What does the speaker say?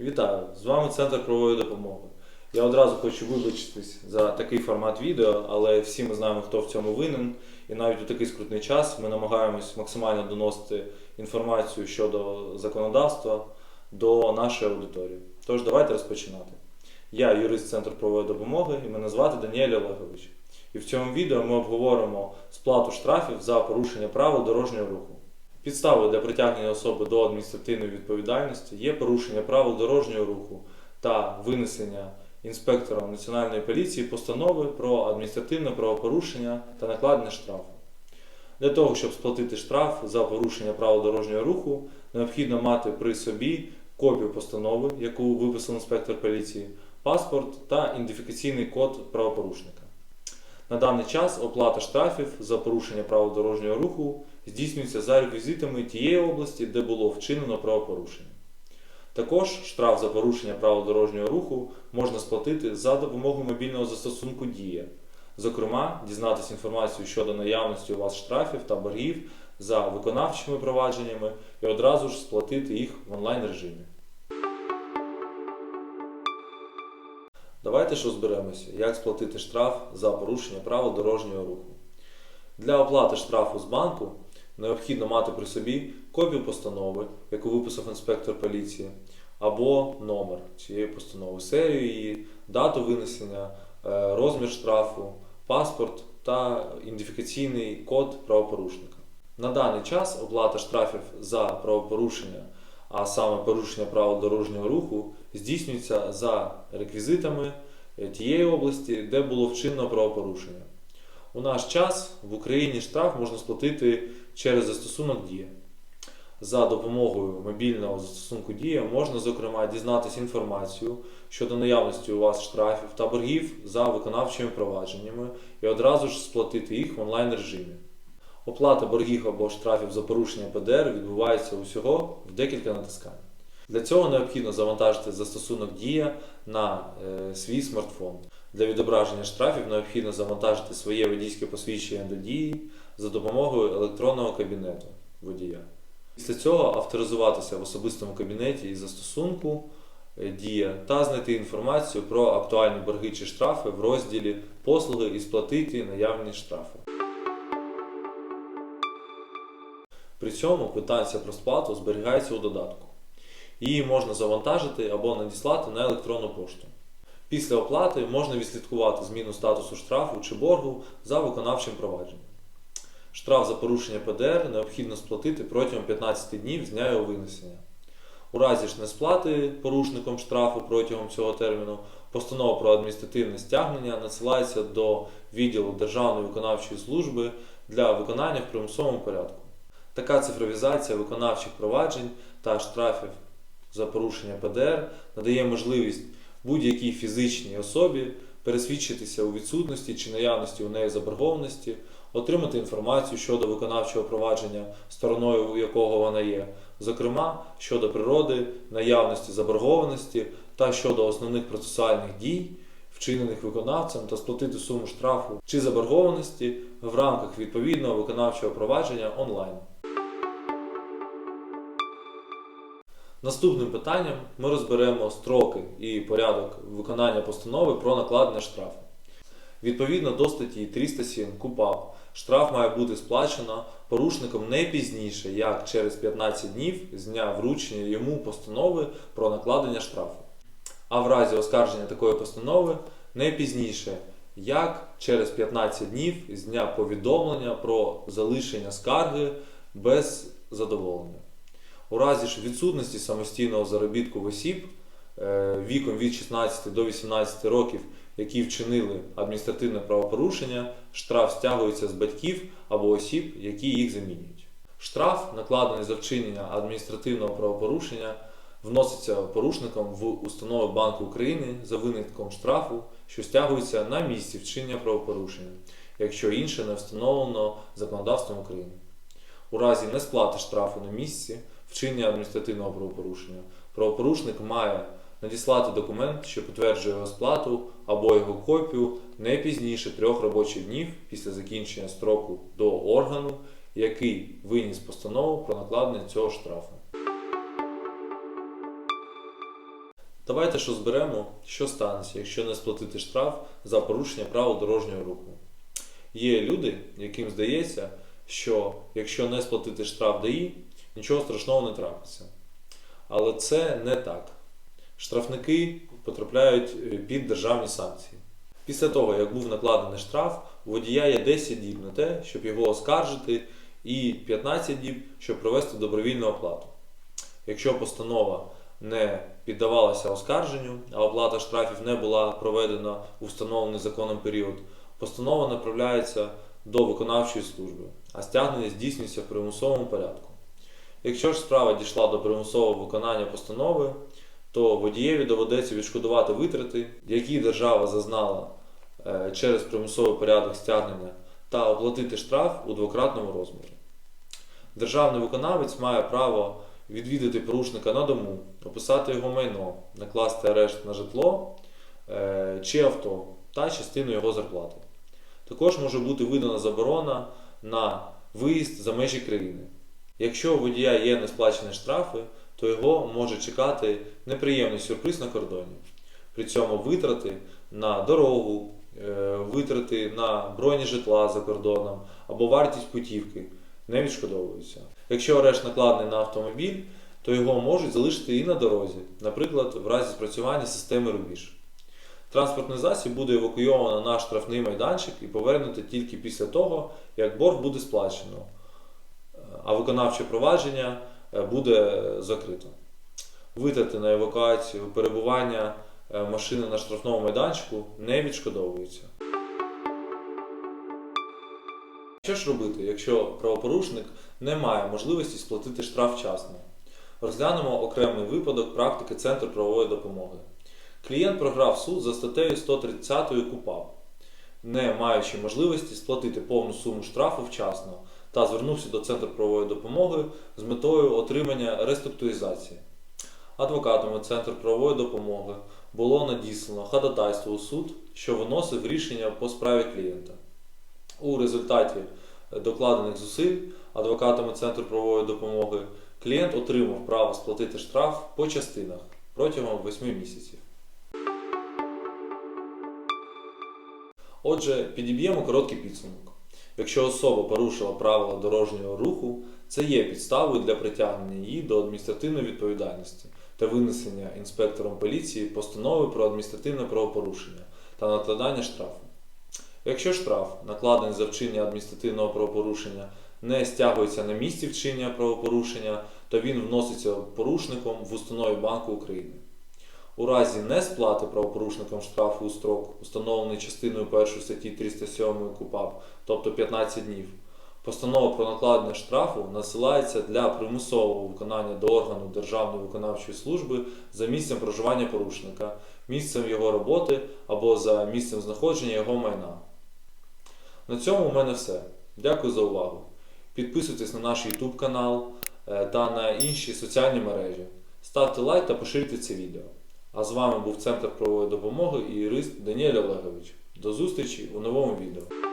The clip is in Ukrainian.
Вітаю! З вами Центр правової допомоги. Я одразу хочу вибачитись за такий формат відео, але всі ми знаємо, хто в цьому винен. І навіть у такий скрутний час ми намагаємось максимально доносити інформацію щодо законодавства до нашої аудиторії. Тож давайте розпочинати. Я юрист Центру правової допомоги і мене звати Даніель Олегович. І в цьому відео ми обговоримо сплату штрафів за порушення правил дорожнього руху. Підставою для притягнення особи до адміністративної відповідальності є порушення правил дорожнього руху та винесення інспектором Національної поліції постанови про адміністративне правопорушення та накладення штрафу. Для того, щоб сплатити штраф за порушення правил дорожнього руху, необхідно мати при собі копію постанови, яку виписав інспектор поліції, паспорт та ідентифікаційний код правопорушника. На даний час оплата штрафів за порушення правил дорожнього руху здійснюється за реквізитами тієї області, де було вчинено правопорушення. Також штраф за порушення правил дорожнього руху можна сплатити за допомогою мобільного застосунку Дія. Зокрема, дізнатися інформацію щодо наявності у вас штрафів та боргів за виконавчими провадженнями і одразу ж сплатити їх в онлайн режимі. Давайте ж розберемося, як сплатити штраф за порушення правил дорожнього руху. Для оплати штрафу з банку необхідно мати при собі копію постанови, яку виписав інспектор поліції, або номер цієї постанови, серію її, дату винесення, е, розмір штрафу, паспорт та ідентифікаційний код правопорушника. На даний час оплата штрафів за правопорушення, а саме порушення правил дорожнього руху, здійснюється за реквізитами е, тієї області, де було вчинено правопорушення. У наш час в Україні штраф можна сплатити через застосунок Дія. За допомогою мобільного застосунку Дія можна, зокрема, дізнатися інформацію щодо наявності у вас штрафів та боргів за виконавчими провадженнями і одразу ж сплатити їх в онлайн режимі. Оплата боргів або штрафів за порушення ПДР відбувається усього в декілька натискань. Для цього необхідно завантажити застосунок Дія на е, свій смартфон. Для відображення штрафів необхідно завантажити своє водійське посвідчення до дії за допомогою електронного кабінету водія. Після цього авторизуватися в особистому кабінеті із застосунку е, Дія та знайти інформацію про актуальні борги чи штрафи в розділі Послуги і сплатити наявні штрафи. При цьому квитанція про сплату зберігається у додатку. Її можна завантажити або надіслати на електронну пошту. Після оплати можна відслідкувати зміну статусу штрафу чи боргу за виконавчим провадженням. Штраф за порушення ПДР необхідно сплатити протягом 15 днів з дня його винесення. У разі ж несплати порушником штрафу протягом цього терміну постанова про адміністративне стягнення надсилається до відділу Державної виконавчої служби для виконання в примусовому порядку. Така цифровізація виконавчих проваджень та штрафів за порушення ПДР надає можливість будь-якій фізичній особі пересвідчитися у відсутності чи наявності у неї заборгованості, отримати інформацію щодо виконавчого провадження, стороною якого вона є, зокрема щодо природи, наявності заборгованості та щодо основних процесуальних дій, вчинених виконавцем, та сплатити суму штрафу чи заборгованості в рамках відповідного виконавчого провадження онлайн. Наступним питанням ми розберемо строки і порядок виконання постанови про накладення штрафу. Відповідно до статті 307 КУПАП штраф має бути сплачено порушником не пізніше, як через 15 днів з дня вручення йому постанови про накладення штрафу. А в разі оскарження такої постанови не пізніше, як через 15 днів з дня повідомлення про залишення скарги без задоволення. У разі ж відсутності самостійного заробітку в осіб е, віком від 16 до 18 років, які вчинили адміністративне правопорушення, штраф стягується з батьків або осіб, які їх замінюють. Штраф, накладений за вчинення адміністративного правопорушення, вноситься порушником в установи Банку України за винятком штрафу, що стягується на місці вчинення правопорушення, якщо інше не встановлено законодавством України. У разі несплати штрафу на місці вчинення адміністративного правопорушення, правопорушник має надіслати документ, що підтверджує його сплату або його копію не пізніше трьох робочих днів після закінчення строку до органу, який виніс постанову про накладення цього штрафу. Давайте що зберемо, що станеться, якщо не сплатити штраф за порушення правил дорожнього руху. Є люди, яким здається, що якщо не сплатити штраф ДАІ, нічого страшного не трапиться. Але це не так. Штрафники потрапляють під державні санкції. Після того, як був накладений штраф, у водія є 10 діб на те, щоб його оскаржити, і 15 діб, щоб провести добровільну оплату. Якщо постанова не піддавалася оскарженню, а оплата штрафів не була проведена у встановлений законом період, постанова направляється до виконавчої служби, а стягнення здійснюється в примусовому порядку. Якщо ж справа дійшла до примусового виконання постанови, то водієві доведеться відшкодувати витрати, які держава зазнала е, через примусовий порядок стягнення, та оплатити штраф у двократному розмірі. Державний виконавець має право відвідати порушника на дому, описати його майно, накласти арешт на житло е, чи авто та частину його зарплати. Також може бути видана заборона на виїзд за межі країни. Якщо у водія є несплачені штрафи, то його може чекати неприємний сюрприз на кордоні. При цьому витрати на дорогу, е, витрати на бронежитла за кордоном або вартість путівки не відшкодовуються. Якщо арешт накладений на автомобіль, то його можуть залишити і на дорозі, наприклад, в разі спрацювання системи рубіж. Транспортний засіб буде евакуйовано на штрафний майданчик і повернуто тільки після того, як борг буде сплачено, а виконавче провадження е, буде закрито. Витрати на евакуацію, перебування е, машини на штрафному майданчику не відшкодовуються. Що ж робити, якщо правопорушник не має можливості сплатити штраф вчасно? Розглянемо окремий випадок практики Центру правової допомоги. Клієнт програв суд за статтею 130 КУПАП, не маючи можливості сплатити повну суму штрафу вчасно, та звернувся до Центру правової допомоги з метою отримання реструктуризації. Адвокатами Центру правової допомоги було надіслано ходатайство у суд, що виносив рішення по справі клієнта. У результаті докладених зусиль адвокатами Центру правової допомоги клієнт отримав право сплатити штраф по частинах протягом 8 місяців. Отже, підіб'ємо короткий підсумок. Якщо особа порушила правила дорожнього руху, це є підставою для притягнення її до адміністративної відповідальності та винесення інспектором поліції постанови про адміністративне правопорушення та накладання штрафу. Якщо штраф, накладений за вчинення адміністративного правопорушення, не стягується на місці вчинення правопорушення, то він вноситься порушником в установі Банку України. У разі несплати правопорушником штрафу у строк, установлений частиною 1 статті 307 КУПАП, тобто 15 днів, постанова про накладення штрафу насилається для примусового виконання до органу Державної виконавчої служби за місцем проживання порушника, місцем його роботи або за місцем знаходження його майна. На цьому у мене все. Дякую за увагу. Підписуйтесь на наш YouTube канал е, та на інші соціальні мережі. Ставте лайк та поширюйте це відео. А з вами був Центр правової допомоги і юрист Даніель Олегович. До зустрічі у новому відео.